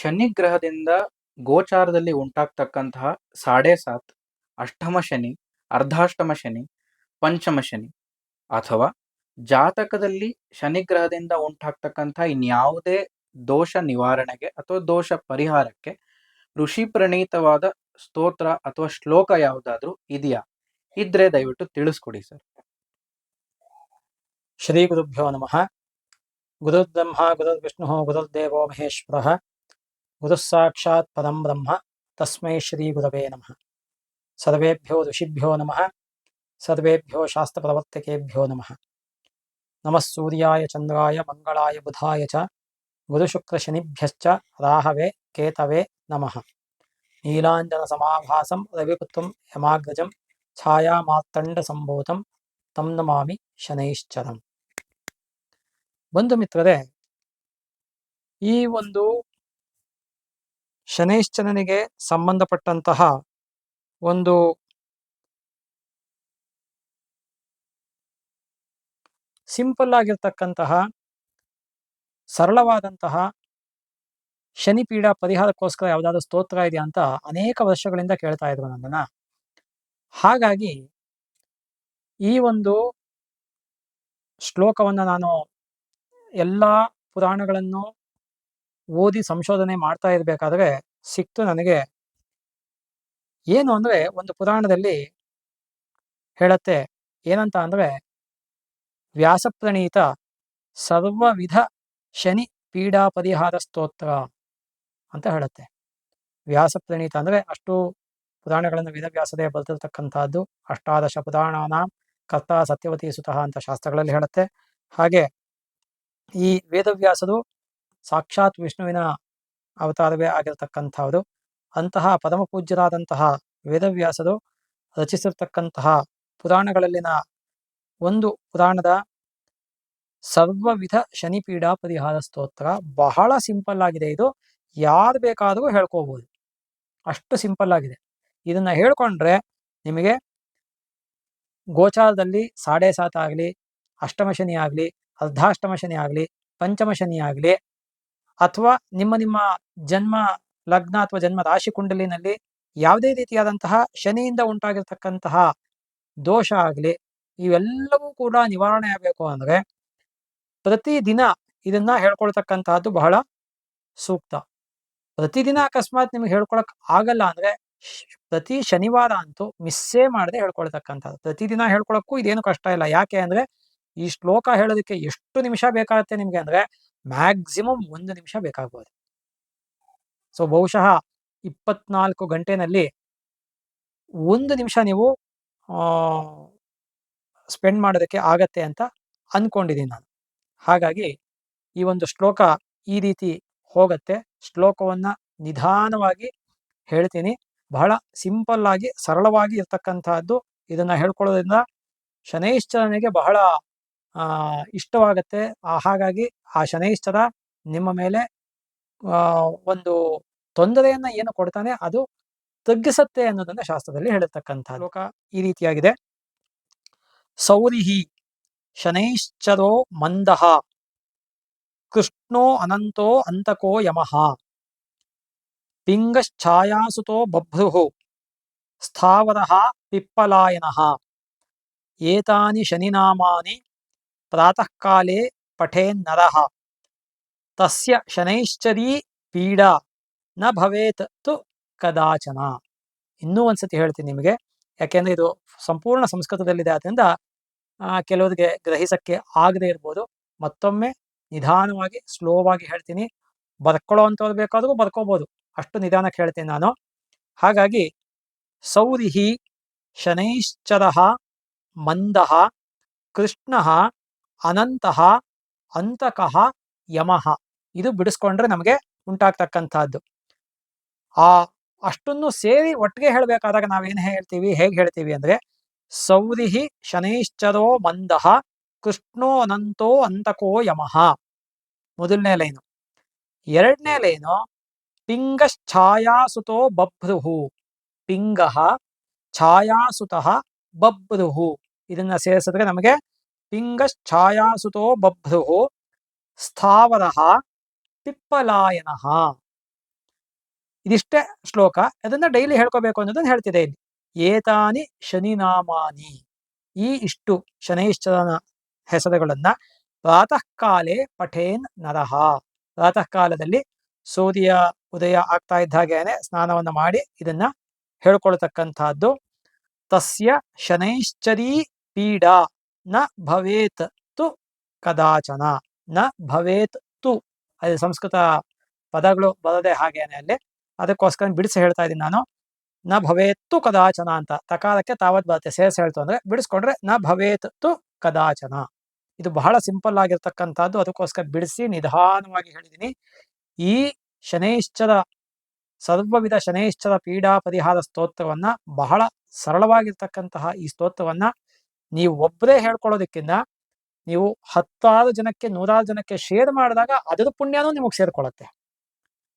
ಶನಿಗ್ರಹದಿಂದ ಗೋಚಾರದಲ್ಲಿ ಉಂಟಾಗ್ತಕ್ಕಂತಹ ಸಾಡೆ ಸಾತ್, ಅಷ್ಟಮ ಶನಿ, ಅರ್ಧಾಷ್ಟಮ ಶನಿ, ಪಂಚಮ ಶನಿ ಅಥವಾ ಜಾತಕದಲ್ಲಿ ಶನಿಗ್ರಹದಿಂದ ಉಂಟಾಗ್ತಕ್ಕಂಥ ಇನ್ಯಾವುದೇ ದೋಷ ನಿವಾರಣೆಗೆ ಅಥವಾ ದೋಷ ಪರಿಹಾರಕ್ಕೆ ಋಷಿ ಪ್ರಣೀತವಾದ ಸ್ತೋತ್ರ ಅಥವಾ ಶ್ಲೋಕ ಯಾವುದಾದ್ರೂ ಇದೆಯಾ? ಇದ್ರೆ ದಯವಿಟ್ಟು ತಿಳಿಸ್ಕೊಡಿ ಸರ್. ಶ್ರೀ ಗುರುಭ್ಯೋ ನಮಃ. ಗುರುರ್ಬ್ರಹ್ಮ, ಗುರುರ್ವಿಷ್ಣು, ಗುರುರ್ದೇವೋ ಮಹೇಶ್ವರ. ಗುರುಃ ಸಾಕ್ಷಾತ್ ಪರಂ ಬ್ರಹ್ಮ ತಸ್ಮೈ ಶ್ರೀ ಗುರವೇ ನಮಃ ಸರ್ವೇಭ್ಯೋ ಋಷಿಭ್ಯೋ ನಮಃ ಸರ್ವೇಭ್ಯೋ ಶಾಸ್ತ್ರಪ್ರವರ್ತಕೇಭ್ಯೋ ನಮಃ ನಮಃ ಸೂರ್ಯಾಯ ಚಂದ್ರಾಯ ಮಂಗಳಾಯ ಬುಧಾಯ ಚ ಗುರುಶುಕ್ರಶನಿಭ್ಯಶ್ಚ ರಾಹವೇ ಕೇತವೇ ನಮಃ ನೀಲಾಂಜನ ಸಮಾಭಾಸಂ ರವಿಪುತ್ರಂ ಯಮಾಗ್ರಜಂ ಛಾಯಾಮಾರ್ತಂಡ ಸಂಭೂತಂ ತಂ ನಮಾಮಿ ಶನೈಶ್ಚರಂ ಬಂಧು ಮಿತ್ರರೇ ಈ ಒಂದು ಶನೈಶ್ಚರನಿಗೆ ಸಂಬಂಧಪಟ್ಟಂತಹ ಒಂದು ಸಿಂಪಲ್ ಆಗಿರ್ತಕ್ಕಂತಹ ಸರಳವಾದಂತಹ ಶನಿಪೀಡ ಪರಿಹಾರಕ್ಕೋಸ್ಕರ ಯಾವುದಾದ್ರೂ ಸ್ತೋತ್ರ ಇದೆಯಾ ಅಂತ ಅನೇಕ ವರ್ಷಗಳಿಂದ ಕೇಳ್ತಾ ಇದ್ರು ನನ್ನನ್ನ. ಹಾಗಾಗಿ ಈ ಒಂದು ಶ್ಲೋಕವನ್ನು ನಾನು ಎಲ್ಲ ಪುರಾಣಗಳನ್ನು ಓದಿ ಸಂಶೋಧನೆ ಮಾಡ್ತಾ ಇರಬೇಕಾದ್ರೆ ಸಿಕ್ತು ನನಗೆ. ಏನು ಅಂದ್ರೆ ಒಂದು ಪುರಾಣದಲ್ಲಿ ಹೇಳತ್ತೆ, ಏನಂತ ಅಂದ್ರೆ, ವ್ಯಾಸಪ್ರಣೀತ ಸರ್ವವಿಧ ಶನಿ ಪೀಡಾ ಪರಿಹಾರ ಸ್ತೋತ್ರ ಅಂತ ಹೇಳುತ್ತೆ. ವ್ಯಾಸಪ್ರಣೀತ ಅಂದ್ರೆ ಅಷ್ಟು ಪುರಾಣಗಳನ್ನು ವೇದವ್ಯಾಸದೇ ಬರೆದಿರ್ತಕ್ಕಂಥದ್ದು, ಅಷ್ಟಾದಶ ಪುರಾಣ ಕರ್ತ ಸತ್ಯವತಿ ಸುತಃ ಅಂತ ಶಾಸ್ತ್ರಗಳಲ್ಲಿ ಹೇಳುತ್ತೆ. ಹಾಗೆ ಈ ವೇದವ್ಯಾಸರು ಸಾಕ್ಷಾತ್ ವಿಷ್ಣುವಿನ ಅವತಾರವೇ ಆಗಿರತಕ್ಕಂಥವರು ಅಂತಹ ಪರಮ ಪೂಜ್ಯರಾದಂತಹ ವೇದವ್ಯಾಸರು ರಚಿಸಿರ್ತಕ್ಕಂತಹ ಪುರಾಣಗಳಲ್ಲಿನ ಒಂದು ಪುರಾಣದ ಸರ್ವವಿಧ ಶನಿಪೀಡಾ ಪರಿಹಾರ ಸ್ತೋತ್ರ ಬಹಳ ಸಿಂಪಲ್ ಆಗಿದೆ ಇದು. ಯಾರು ಬೇಕಾದರೂ ಹೇಳ್ಕೋಬಹುದು ಅಷ್ಟು ಸಿಂಪಲ್ ಆಗಿದೆ. ಇದನ್ನ ಹೇಳ್ಕೊಂಡ್ರೆ ನಿಮಗೆ ಗೋಚಾರದಲ್ಲಿ ಸಾಡೆ ಸಾತ್ ಆಗಲಿ ಅಷ್ಟಮ ಶನಿ ಆಗಲಿ ಅರ್ಧಾಷ್ಟಮ ಶನಿ ಆಗಲಿ ಪಂಚಮ ಶನಿ ಆಗಲಿ ಅಥವಾ ನಿಮ್ಮ ನಿಮ್ಮ ಜನ್ಮ ಲಗ್ನ ಅಥವಾ ಜನ್ಮ ರಾಶಿ ಕುಂಡಲಿನಲ್ಲಿ ಯಾವುದೇ ರೀತಿಯಾದಂತಹ ಶನಿಯಿಂದ ಉಂಟಾಗಿರ್ತಕ್ಕಂತಹ ದೋಷ ಆಗಲಿ, ಇವೆಲ್ಲವೂ ಕೂಡ ನಿವಾರಣೆ ಆಗಬೇಕು ಅಂದ್ರೆ ಪ್ರತಿದಿನ ಇದನ್ನ ಹೇಳ್ಕೊಳ್ತಕ್ಕಂತಹದ್ದು ಬಹಳ ಸೂಕ್ತ. ಪ್ರತಿದಿನ ಅಕಸ್ಮಾತ್ ನಿಮ್ಗೆ ಹೇಳ್ಕೊಳಕ್ ಆಗಲ್ಲ ಅಂದ್ರೆ ಪ್ರತಿ ಶನಿವಾರ ಅಂತೂ ಮಿಸ್ಸೇ ಮಾಡದೆ ಹೇಳ್ಕೊಳ್ತಕ್ಕಂಥದ್ದು ಪ್ರತಿದಿನ ಹೇಳ್ಕೊಳಕ್ಕೂ ಇದೇನು ಕಷ್ಟ ಇಲ್ಲ. ಯಾಕೆ ಅಂದ್ರೆ ಈ ಶ್ಲೋಕ ಹೇಳೋದಕ್ಕೆ ಎಷ್ಟು ನಿಮಿಷ ಬೇಕಾಗುತ್ತೆ ನಿಮ್ಗೆ ಅಂದ್ರೆ ಮ್ಯಾಕ್ಸಿಮಮ್ ಒಂದು ನಿಮಿಷ ಬೇಕಾಗ್ಬೋದು. ಸೊ ಬಹುಶಃ ಇಪ್ಪತ್ನಾಲ್ಕು ಗಂಟೆನಲ್ಲಿ ಒಂದು ನಿಮಿಷ ನೀವು ಸ್ಪೆಂಡ್ ಮಾಡೋದಕ್ಕೆ ಆಗತ್ತೆ ಅಂತ ಅನ್ಕೊಂಡಿದ್ದೀನಿ ನಾನು. ಹಾಗಾಗಿ ಈ ಒಂದು ಶ್ಲೋಕ ಈ ರೀತಿ ಹೋಗತ್ತೆ. ಶ್ಲೋಕವನ್ನ ನಿಧಾನವಾಗಿ ಹೇಳ್ತೀನಿ. ಬಹಳ ಸಿಂಪಲ್ ಆಗಿ ಸರಳವಾಗಿ ಇರ್ತಕ್ಕಂತಹದ್ದು ಇದನ್ನ ಹೇಳ್ಕೊಳ್ಳೋದ್ರಿಂದ ಶನೈಶ್ಚರಣೆಗೆ ಬಹಳ ಆ ಇಷ್ಟವಾಗತ್ತೆ. ಹಾಗಾಗಿ ಆ ಶನೈಶ್ಚರ ನಿಮ್ಮ ಮೇಲೆ ಆ ಒಂದು ತೊಂದರೆಯನ್ನ ಏನು ಕೊಡ್ತಾನೆ ಅದು ತಗ್ಗಿಸತ್ತೆ ಅನ್ನೋದನ್ನ ಶಾಸ್ತ್ರದಲ್ಲಿ ಹೇಳಿರ್ತಕ್ಕಂಥ ಲೋಕ ಈ ರೀತಿಯಾಗಿದೆ. ಸೌರಿಹಿ ಶನೈಶ್ಚರೋ ಮಂದಹ ಕೃಷ್ಣೋ ಅನಂತೋ ಅಂತಕೋ ಯಮಃ ಪಿಂಗಶ್ಛಾಯಾಸುತೋ ಬಭ್ರು ಸ್ಥಾವರ ಪಿಪ್ಪಲಾಯನಃ ಏತಾನಿ ಶನಿನಾಮಾನಿ ಪ್ರಾತಃ ಕಾಲೇ ಪಠೇನ್ನರಃ ತಸ್ಯ ಶನೈಶ್ಚರೀ ಪೀಡಾ ನ ಭವೇತ್ ತು ಕದಾಚನ ಇನ್ನೂ ಒಂದ್ಸತಿ ಹೇಳ್ತೀನಿ ನಿಮಗೆ, ಯಾಕೆಂದ್ರೆ ಇದು ಸಂಪೂರ್ಣ ಸಂಸ್ಕೃತದಲ್ಲಿದೆ. ಆದ್ದರಿಂದ ಕೆಲವರಿಗೆ ಗ್ರಹಿಸಕ್ಕೆ ಆಗದೆ ಇರ್ಬೋದು. ಮತ್ತೊಮ್ಮೆ ನಿಧಾನವಾಗಿ, ಸ್ಲೋವಾಗಿ ಹೇಳ್ತೀನಿ. ಬರ್ಕೊಳ್ಳೋ ಅಂಥವ್ರು ಬೇಕಾದ್ರೂ ಬರ್ಕೋಬೋದು ಅಷ್ಟು ನಿಧಾನಕ್ಕೆ ಹೇಳ್ತೀನಿ ನಾನು. ಹಾಗಾಗಿ, ಸೌರಿಹಿ ಶನೈಶ್ಚರ ಮಂದಃ ಕೃಷ್ಣ ಅನಂತಃ ಅಂತಕಃ ಯಮಃ. ಇದು ಬಿಡಿಸ್ಕೊಂಡ್ರೆ ನಮಗೆ ಉಂಟಾಗ್ತಕ್ಕಂಥದ್ದು. ಆ ಅಷ್ಟನ್ನು ಸೇರಿ ಒಟ್ಟಿಗೆ ಹೇಳಬೇಕಾದಾಗ ನಾವೇನು ಹೇಳ್ತೀವಿ, ಹೇಗೆ ಹೇಳ್ತೀವಿ ಅಂದ್ರೆ ಸೌರಿಹಿ ಶನೈಶ್ಚರೋ ಮಂದಃ ಕೃಷ್ಣೋ ಅನಂತೋ ಅಂತಕೋ ಯಮಃ. ಮೊದಲನೇ ಲೈನು. ಎರಡನೇ ಲೈನು, ಪಿಂಗಶ್ಛಾಯಾಸುತೋ ಬಭ್ರುಹು. ಪಿಂಗ ಛಾಯಾಸುತಃ ಬಭ್ರುಹು. ಇದನ್ನ ಸೇರಿಸಿದ್ರೆ ನಮಗೆ ಪಿಂಗಶ್ಛಾಯಾಸುತೋ ಬಭ್ರು ಸ್ಥಾವರ ಪಿಪ್ಪಲಾಯನ ಇದಿಷ್ಟೇ ಶ್ಲೋಕ. ಅದನ್ನ ಡೈಲಿ ಹೇಳ್ಕೋಬೇಕು ಅನ್ನೋದನ್ನ ಹೇಳ್ತಿದೆ ಇಲ್ಲಿ. ಏತಾನಿ ಶನಿನಾಮಾನಿ. ಈ ಇಷ್ಟು ಶನೈಶ್ಚರನ ಹೆಸರುಗಳನ್ನ ಪ್ರಾತಃ ಕಾಲೇ ಪಠೇನ್ ನರಹ ಪ್ರಾತಃ ಕಾಲದಲ್ಲಿ ಸೂರ್ಯ ಉದಯ ಆಗ್ತಾ ಇದ್ದ ಹಾಗೇನೆ ಸ್ನಾನವನ್ನ ಮಾಡಿ ಇದನ್ನ ಹೇಳ್ಕೊಳ್ತಕ್ಕಂಥದ್ದು. ತಸ್ಯ ಶನೈಶ್ಚರೀ ಪೀಡಾ. ನ ಭವೇತ್ ತು ಕದಾಚನ. ನ ಭವೇತ್ ತು ಅದು ಸಂಸ್ಕೃತ ಪದಗಳು ಬರದೆ ಹಾಗೇನೆ ಅಲ್ಲಿ. ಅದಕ್ಕೋಸ್ಕರ ಬಿಡಿಸಿ ಹೇಳ್ತಾ ಇದ್ದೀನಿ ನಾನು. ನ ಭವೇತ್ತು ಕದಾಚನ ಅಂತ. ತಕಾಲಕ್ಕೆ ತಾವತ್ ಬರುತ್ತೆ. ಸೇರ್ಸ್ ಹೇಳ್ತು ಅಂದ್ರೆ ಬಿಡಿಸ್ಕೊಂಡ್ರೆ ನ ಭವೇತ್ ತು ಕದಾಚನ. ಇದು ಬಹಳ ಸಿಂಪಲ್ ಆಗಿರ್ತಕ್ಕಂಥದ್ದು. ಅದಕ್ಕೋಸ್ಕರ ಬಿಡಿಸಿ ನಿಧಾನವಾಗಿ ಹೇಳಿದ್ದೀನಿ. ಈ ಶನೈಶ್ಚರ, ಸರ್ವವಿಧ ಶನೈಶ್ಚರ ಪೀಡಾ ಪರಿಹಾರ ಸ್ತೋತ್ರವನ್ನ ಬಹಳ ಸರಳವಾಗಿರ್ತಕ್ಕಂತಹ ಈ ಸ್ತೋತ್ರವನ್ನ ನೀವು ಒಬ್ಬರೇ ಹೇಳ್ಕೊಳ್ಳೋದಕ್ಕಿಂತ ನೀವು ಹತ್ತಾರು ಜನಕ್ಕೆ, ನೂರಾರು ಜನಕ್ಕೆ ಶೇರ್ ಮಾಡಿದಾಗ ಅದರ ಪುಣ್ಯನೂ ನಿಮಗೆ ಸೇರ್ಕೊಳ್ಳುತ್ತೆ.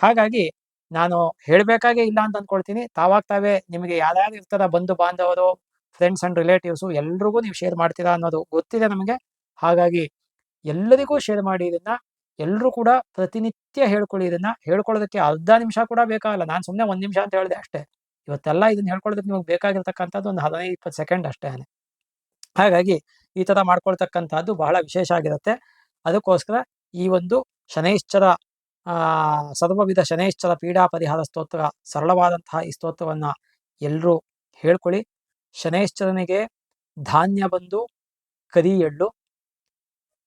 ಹಾಗಾಗಿ ನಾನು ಹೇಳ್ಬೇಕಾಗೆ ಇಲ್ಲ ಅಂತ ಅಂದ್ಕೊಳ್ತೀನಿ ತಾವಾಗ ತಾವೇ ನಿಮಗೆ ಯಾರ್ಯಾರು ಇರ್ತಾರ ಬಂಧು ಬಾಂಧವರು ಫ್ರೆಂಡ್ಸ್ ಅಂಡ್ ರಿಲೇಟಿವ್ಸು ಎಲ್ರಿಗೂ ನೀವು ಶೇರ್ ಮಾಡ್ತೀರಾ ಅನ್ನೋದು ಗೊತ್ತಿದೆ ನಮಗೆ. ಹಾಗಾಗಿ ಎಲ್ಲರಿಗೂ ಶೇರ್ ಮಾಡಿ ಇದನ್ನ ಎಲ್ಲರೂ ಕೂಡ ಪ್ರತಿನಿತ್ಯ ಹೇಳ್ಕೊಳ್ಳಿ ಇದನ್ನ ಹೇಳ್ಕೊಳ್ಳೋದಕ್ಕೆ ಅರ್ಧ ನಿಮಿಷ ಕೂಡ ಬೇಕಾಗಲ್ಲ. ನಾನು ಸುಮ್ಮನೆ ಒಂದು ನಿಮಿಷ ಅಂತ ಹೇಳಿದೆ ಅಷ್ಟೇ. ಇವತ್ತೆಲ್ಲ ಇದನ್ನ ಹೇಳ್ಕೊಳ್ಳೋದಕ್ಕೆ ನಿಮಗೆ ಬೇಕಾಗಿರ್ತಕ್ಕಂಥದ್ದು ಒಂದು ಹದಿನೈದು, ಇಪ್ಪತ್ತು ಸೆಕೆಂಡ್ ಅಷ್ಟೇ. ಹಾಗಾಗಿ ಈ ತರ ಮಾಡ್ಕೊಳ್ತಕ್ಕಂಥದ್ದು ಬಹಳ ವಿಶೇಷ ಆಗಿರುತ್ತೆ. ಅದಕ್ಕೋಸ್ಕರ ಈ ಒಂದು ಶನೈಶ್ಚರ, ಆ, ಸರ್ವವಿಧ ಶನೈಶ್ಚರ ಪೀಡಾ ಪರಿಹಾರ ಸ್ತೋತ್ರ, ಸರಳವಾದಂತಹ ಈ ಸ್ತೋತ್ರವನ್ನ ಎಲ್ಲರೂ ಹೇಳ್ಕೊಳ್ಳಿ. ಶನೈಶ್ಚರನಿಗೆ ಧಾನ್ಯ ಬಂದು ಕರಿ ಎಳ್ಳು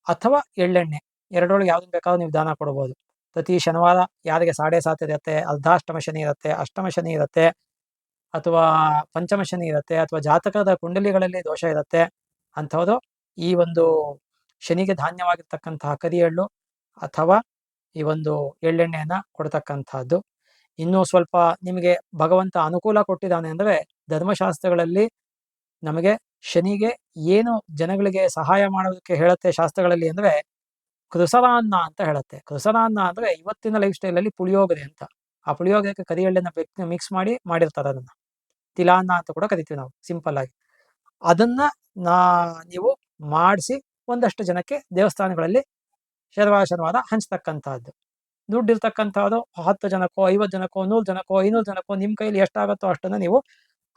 ಅಥವಾ ಎಳ್ಳೆಣ್ಣೆ, ಎರಡರೊಳಗೆ ಯಾವ್ದನ್ನ ಬೇಕಾದ್ರೂ ನೀವು ದಾನ ಕೊಡಬಹುದು ಪ್ರತಿ ಶನಿವಾರ ಯಾರಿಗೆ ಸಾಡೆ ಸಾತ್ ಇರುತ್ತೆ, ಅರ್ಧಾಷ್ಟಮ ಶನಿ ಇರುತ್ತೆ, ಅಷ್ಟಮ ಶನಿ ಇರುತ್ತೆ ಅಥವಾ ಪಂಚಮ ಶನಿ ಇರುತ್ತೆ ಅಥವಾ ಜಾತಕದ ಕುಂಡಲಿಗಳಲ್ಲಿ ದೋಷ ಇರುತ್ತೆ ಅಂಥದ್ದು, ಈ ಒಂದು ಶನಿಗೆ ಧಾನ್ಯವಾಗಿರ್ತಕ್ಕಂತಹ ಕರಿ ಎಳ್ಳು ಅಥವಾ ಈ ಒಂದು ಎಳ್ಳೆಣ್ಣೆಯನ್ನ ಕೊಡ್ತಕ್ಕಂಥದ್ದು. ಇನ್ನೂ ಸ್ವಲ್ಪ ನಿಮಗೆ ಭಗವಂತ ಅನುಕೂಲ ಕೊಟ್ಟಿದ್ದಾನೆ ಅಂದರೆ ಧರ್ಮಶಾಸ್ತ್ರಗಳಲ್ಲಿ ನಮಗೆ ಶನಿಗೆ ಏನು ಜನಗಳಿಗೆ ಸಹಾಯ ಮಾಡೋದಕ್ಕೆ ಹೇಳುತ್ತೆ ಶಾಸ್ತ್ರಗಳಲ್ಲಿ ಅಂದ್ರೆ ಕೃಸರಾನ್ನ ಅಂತ ಹೇಳುತ್ತೆ. ಕೃಸರಾನ್ನ ಅಂದ್ರೆ ಇವತ್ತಿನ ಲೈಫ್ ಸ್ಟೈಲ್ ಅಲ್ಲಿ ಪುಳಿಯೋಗರೆ ಅಂತ. ಆ ಪುಳಿಯೋಗರೆಗೆ ಕರಿ ಎಳ್ಳನ್ನ ಮಿಕ್ಸ್ ಮಾಡಿ ಮಾಡಿರ್ತಾರೆ ಅದನ್ನ. ತಿಲಾನ್ನ ಅಂತ ಕೂಡ ಕರಿತೀವಿ ನಾವು, ಸಿಂಪಲ್ ಆಗಿ. ಅದನ್ನ ನಾ, ನೀವು ಮಾಡಿಸಿ ಒಂದಷ್ಟು ಜನಕ್ಕೆ ದೇವಸ್ಥಾನಗಳಲ್ಲಿ ಶನಿವಾರ ಶನಿವಾರ ಹಂಚ್ತಕ್ಕಂಥದ್ದು. ದುಡ್ಡು ಇರ್ತಕ್ಕಂಥದ್ದು ಹತ್ತು ಜನಕ್ಕೋ, ಐವತ್ತು ಜನಕ್ಕೋ, ನೂರು ಜನಕ್ಕೋ, ಐನೂರು ಜನಕ್ಕೋ ನಿಮ್ಮ ಕೈಲಿ ಎಷ್ಟಾಗುತ್ತೋ ಅಷ್ಟನ್ನ ನೀವು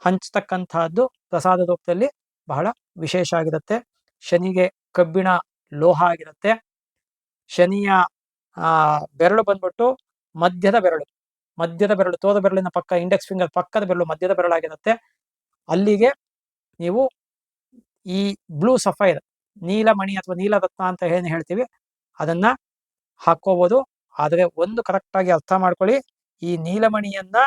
ಹಂಚ್ತಕ್ಕಂಥದ್ದು ಪ್ರಸಾದ ರೂಪದಲ್ಲಿ ಬಹಳ ವಿಶೇಷ ಆಗಿರುತ್ತೆ. ಶನಿಗೆ ಕಬ್ಬಿಣ ಲೋಹ ಆಗಿರುತ್ತೆ. ಶನಿಯ ಬೆರಳು ಬಂದ್ಬಿಟ್ಟು ಮಧ್ಯದ ಬೆರಳು. ಮಧ್ಯದ ಬೆರಳು, ತೋದ ಬೆರಳಿನ ಪಕ್ಕ ಇಂಡೆಕ್ಸ್ ಫಿಂಗರ್ ಪಕ್ಕದ ಬೆರಳು ಮಧ್ಯದ ಬೆರಳಾಗಿರುತ್ತೆ. ಅಲ್ಲಿಗೆ ನೀವು ಈ ಬ್ಲೂ ಸಫೈರ್ ನೀಲಮಣಿ ಅಥವಾ ನೀಲರತ್ನ ಅಂತ ಏನು ಹೇಳ್ತೀವಿ, ಅದನ್ನ ಹಾಕೋಬಹುದು ಆದರೆ ಒಂದು ಕರೆಕ್ಟ್ ಆಗಿ ಅರ್ಥ ಮಾಡ್ಕೊಳ್ಳಿ, ಈ ನೀಲಮಣಿಯನ್ನ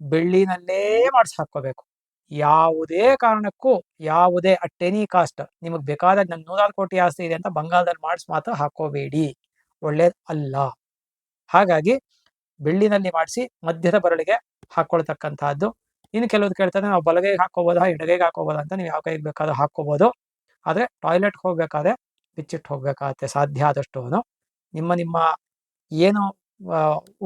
ಬೆಳ್ಳಿನಲ್ಲೇ ಮಾಡಿಸಿ ಹಾಕೋಬೇಕು ಯಾವುದೇ ಕಾರಣಕ್ಕೂ, ಯಾವುದೇ ಅಟ್ ಎನಿ ಕಾಸ್ಟ್ ನಿಮಗೆ ಬೇಕಾದ ನನ್ನ ನೂರಾರು ಕೋಟಿ ಆಸ್ತಿ ಇದೆ ಅಂತ ಬಂಗಾಳದಲ್ಲಿ ಮಾಡಿಸ್ ಮಾತ್ರ ಹಾಕೋಬೇಡಿ ಒಳ್ಳೇದ್ ಅಲ್ಲ. ಹಾಗಾಗಿ ಬೆಳ್ಳಿನಲ್ಲಿ ಮಾಡಿಸಿ ಮಧ್ಯದ ಬರಳಿಗೆ ಹಾಕೊಳ್ತಕ್ಕಂತಹದ್ದು. ಇನ್ನು ಕೆಲವೊಂದು ಕೇಳ್ತಾರೆ, ನಾವು ಬಲಗೈಗೆ ಹಾಕೋಬೋದಾ ಎಡಗೈಗೆ ಹಾಕೋಬೋದಾ ಅಂತ ನೀವು ಯಾವ ಕೈಗೆ ಬೇಕಾದ್ರೂ ಹಾಕೋಬಹುದು ಆದ್ರೆ ಟಾಯ್ಲೆಟ್ ಹೋಗ್ಬೇಕಾದ್ರೆ ಬಿಚ್ಚಿಟ್ಟು ಹೋಗ್ಬೇಕಾಗತ್ತೆ, ಸಾಧ್ಯ ಆದಷ್ಟು ನಿಮ್ಮ ನಿಮ್ಮ ಏನು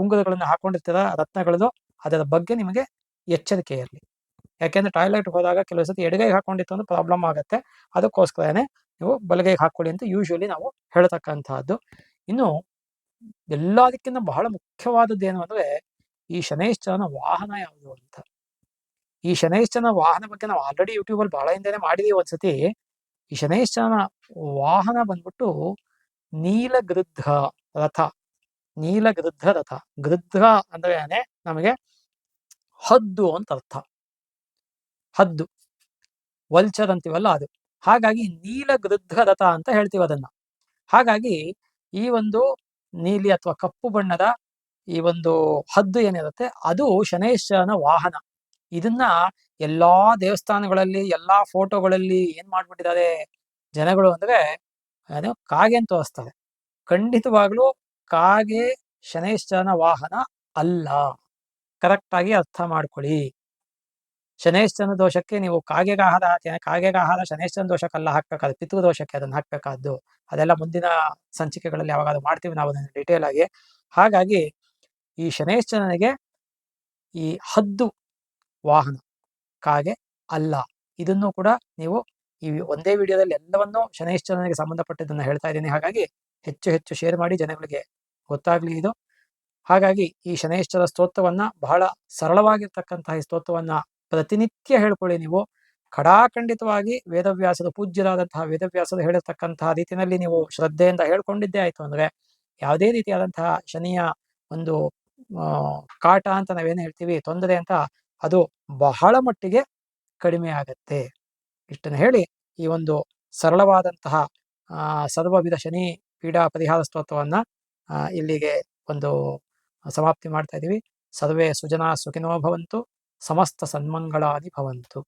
ಉಂಗುರಗಳನ್ನು ಹಾಕೊಂಡಿರ್ತೀರ, ರತ್ನಗಳದು, ಅದರ ಬಗ್ಗೆ ನಿಮಗೆ ಎಚ್ಚರಿಕೆ ಇರಲಿ. ಯಾಕೆಂದ್ರೆ ಟಾಯ್ಲೆಟ್ ಹೋದಾಗ ಕೆಲವು ಸತಿ ಎಡಗೈಗೆ ಹಾಕೊಂಡಿತ್ತು ಅಂದ್ರೆ ಪ್ರಾಬ್ಲಮ್ ಆಗುತ್ತೆ. ಅದಕ್ಕೋಸ್ಕರನೇ ನೀವು ಬಲಗೈಗೆ ಹಾಕೊಳ್ಳಿ ಅಂತ ಯೂಶುವಲಿ ನಾವು ಹೇಳ್ತಕ್ಕಂತಹದ್ದು. ಇನ್ನು ಎಲ್ಲದಕ್ಕಿಂತ ಬಹಳ ಮುಖ್ಯವಾದದ್ದು ಏನು ಅಂದ್ರೆ, ಈ ಶನೈಶ್ಚರನ ವಾಹನ ಯಾವುದು ಅಂತ. ಈ ಶನೈಶ್ಚರನ ವಾಹನ ಬಗ್ಗೆ ನಾವು ಆಲ್ರೆಡಿ ಯೂಟ್ಯೂಬ್ ಅಲ್ಲಿ ಬಹಳ ಹಿಂದೆನೆ ಮಾಡಿದೀವಿ ಒಂದ್ಸತಿ. ಈ ಶನೈಶ್ಚರನ ವಾಹನ ಬಂದ್ಬಿಟ್ಟು ನೀಲಗೃದ್ಧ ರಥ. ನೀಲಗೃದ್ಧ ರಥ. ಗೃದ್ಧ ಅಂದ್ರೆ ನಮಗೆ ಹದ್ದು ಅಂತ ಅರ್ಥ. ಹದ್ದು. ವಲ್ಚರ್ ಅಂತೀವಲ್ಲ ಅದು. ಹಾಗಾಗಿ ನೀಲಗೃದ್ಧ ರಥ ಅಂತ ಹೇಳ್ತೀವಿ ಅದನ್ನ. ಹಾಗಾಗಿ ಈ ಒಂದು ನೀಲಿ ಅಥವಾ ಕಪ್ಪು ಬಣ್ಣದ ಈ ಒಂದು ಹದ್ದು ಏನಿರುತ್ತೆ, ಅದು ಶನೇಶ್ವರನ ವಾಹನ. ಇದನ್ನ ಎಲ್ಲಾ ದೇವಸ್ಥಾನಗಳಲ್ಲಿ, ಎಲ್ಲಾ ಫೋಟೋಗಳಲ್ಲಿ ಏನ್ ಮಾಡ್ಬಿಟ್ಟಿದ್ದಾರೆ ಜನಗಳು ಅಂದ್ರೆ, ಅದು ಕಾಗೆ ಅಂತ ತೋರಿಸ್ತಾರೆ ಖಂಡಿತವಾಗ್ಲೂ ಕಾಗೆ ಶನೇಶ್ವರನ ವಾಹನ ಅಲ್ಲ. ಕರೆಕ್ಟ್ ಆಗಿ ಅರ್ಥ ಮಾಡ್ಕೊಳ್ಳಿ. ಶನೇಶ್ವರನ ದೋಷಕ್ಕೆ ನೀವು ಕಾಗೆಗಾಹದ ಆಹಾರ ಹಾಕ್ತೇನೆ ಕಾಗೆಗೆ ಆಹಾರ ಶನೇಶ್ವರನ ದೋಷಕ್ಕೆಲ್ಲ ಹಾಕ್ಬೇಕಾದ್ರೆ ಪಿತೃ ದೋಷಕ್ಕೆ ಅದನ್ನ ಹಾಕ್ಬೇಕಾದ್ದು. ಅದೆಲ್ಲ ಮುಂದಿನ ಸಂಚಿಕೆಗಳಲ್ಲಿ ಯಾವಾಗಾದ್ರೂ ಮಾಡ್ತೀವಿ ನಾವು ಅದನ್ನ ಡಿಟೇಲ್ ಆಗಿ. ಹಾಗಾಗಿ ಈ ಶನೇಶ್ವರನಿಗೆ ಈ ಹದ್ದು ವಾಹನ, ಕಾಗೆ ಅಲ್ಲ. ಇದನ್ನು ಕೂಡ ನೀವು ಈ ಒಂದೇ ವಿಡಿಯೋದಲ್ಲಿ ಎಲ್ಲವನ್ನೂ ಶನೇಶ್ವರನಿಗೆ ಸಂಬಂಧಪಟ್ಟಿದ್ದನ್ನ ಹೇಳ್ತಾ ಇದ್ದೀನಿ. ಹಾಗಾಗಿ ಹೆಚ್ಚು ಹೆಚ್ಚು ಶೇರ್ ಮಾಡಿ ಜನಗಳಿಗೆ ಗೊತ್ತಾಗ್ಲಿ ಇದು. ಹಾಗಾಗಿ ಈ ಶನೇಶ್ವರ ಸ್ತೋತ್ರವನ್ನ ಬಹಳ ಸರಳವಾಗಿರ್ತಕ್ಕಂತಹ ಈ ಸ್ತೋತ್ರವನ್ನ ಪ್ರತಿನಿತ್ಯ ಹೇಳ್ಕೊಳ್ಳಿ ನೀವು. ಖಡಾಖಂಡಿತವಾಗಿ ವೇದವ್ಯಾಸದ ಪೂಜ್ಯರಾದಂತಹ ವೇದವ್ಯಾಸದ ಹೇಳಿರ್ತಕ್ಕಂತಹ ರೀತಿಯಲ್ಲಿ ನೀವು ಶ್ರದ್ಧೆಯಿಂದ ಹೇಳ್ಕೊಂಡಿದ್ದೇ ಆಯ್ತು ಅಂದ್ರೆ ಯಾವುದೇ ರೀತಿಯಾದಂತಹ ಶನಿಯ ಒಂದು ಕಾಟ ಅಂತ ನಾವೇನು ಹೇಳ್ತೀವಿ, ತೊಂದರೆ ಅಂತ ಅದು ಬಹಳ ಮಟ್ಟಿಗೆ ಕಡಿಮೆ ಆಗತ್ತೆ. ಇಷ್ಟನ್ನು ಹೇಳಿ ಈ ಒಂದು ಸರಳವಾದಂತಹ ಸರ್ವವಿಧ ಶನಿ ಪೀಡಾ ಪರಿಹಾರ ಸ್ತೋತ್ರವನ್ನ ಇಲ್ಲಿಗೆ ಒಂದು ಸಮಾಪ್ತಿ ಮಾಡ್ತಾ ಇದ್ದೀವಿ ಸರ್ವೇ ಸುಜನಾ ಸುಖಿನೋ ಭವಂತು. ಸಮಸ್ತ ಸನ್ಮಂಗಳಾದಿ ಭವಂತು.